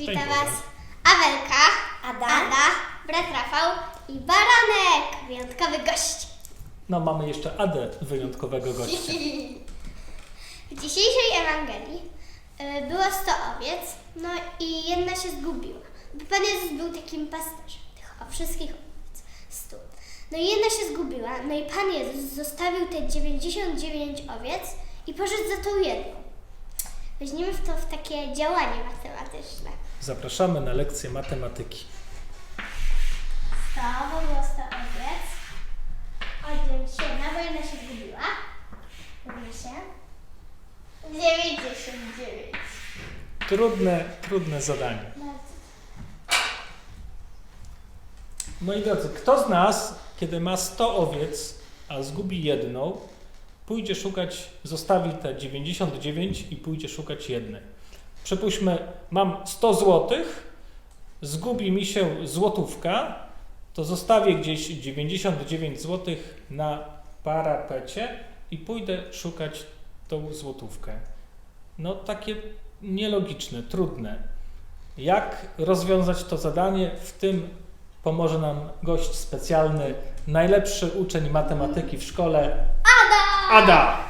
Witam Was Awelka, Ada. Ada, brat Rafał i Baranek, wyjątkowy gość. No mamy jeszcze Adę, wyjątkowego gościa. W dzisiejszej Ewangelii y, było 100 owiec, no i jedna się zgubiła. Bo Pan Jezus był takim pasterzem tych o, wszystkich owiec, 100. No i jedna się zgubiła, no i Pan Jezus zostawił te 99 owiec i poszedł za tą jedną. Weźmiemy to w takie działanie matematyczne. Zapraszamy na lekcję matematyki. 100, bo było 100 owiec. Odjąć jedna, bo jedna się zgubiła. Zgubi się. 99. Trudne, trudne zadanie. Bardzo. Moi drodzy, kto z nas, kiedy ma 100 owiec, a zgubi jedną, pójdzie szukać, zostawi te 99 i pójdzie szukać jednej. Przypuśćmy, mam 100 złotych, zgubi mi się złotówka, to zostawię gdzieś 99 złotych na parapecie i pójdę szukać tą złotówkę. No takie nielogiczne, trudne. Jak rozwiązać to zadanie? W tym pomoże nam gość specjalny, najlepszy uczeń matematyki w szkole, Ada! Ada.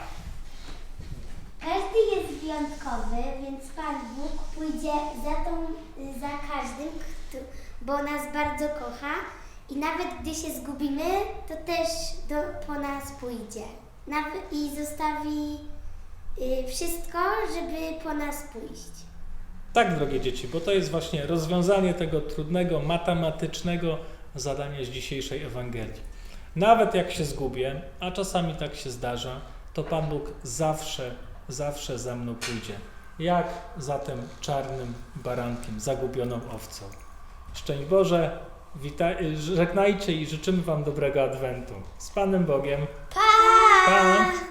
Wyjątkowy, więc Pan Bóg pójdzie za, tą, za każdym, bo nas bardzo kocha i nawet gdy się zgubimy, to też do, po nas pójdzie. Nawet, I zostawi y, wszystko, żeby po nas pójść. Tak, drogie dzieci, bo to jest właśnie rozwiązanie tego trudnego matematycznego zadania z dzisiejszej Ewangelii. Nawet jak się zgubię, a czasami tak się zdarza, to Pan Bóg zawsze, zawsze za mną pójdzie. Jak za tym czarnym barankiem, zagubioną owcą. Szczęść Boże, witaj, żegnajcie i życzymy Wam dobrego Adwentu. Z Panem Bogiem. Pa! Pa!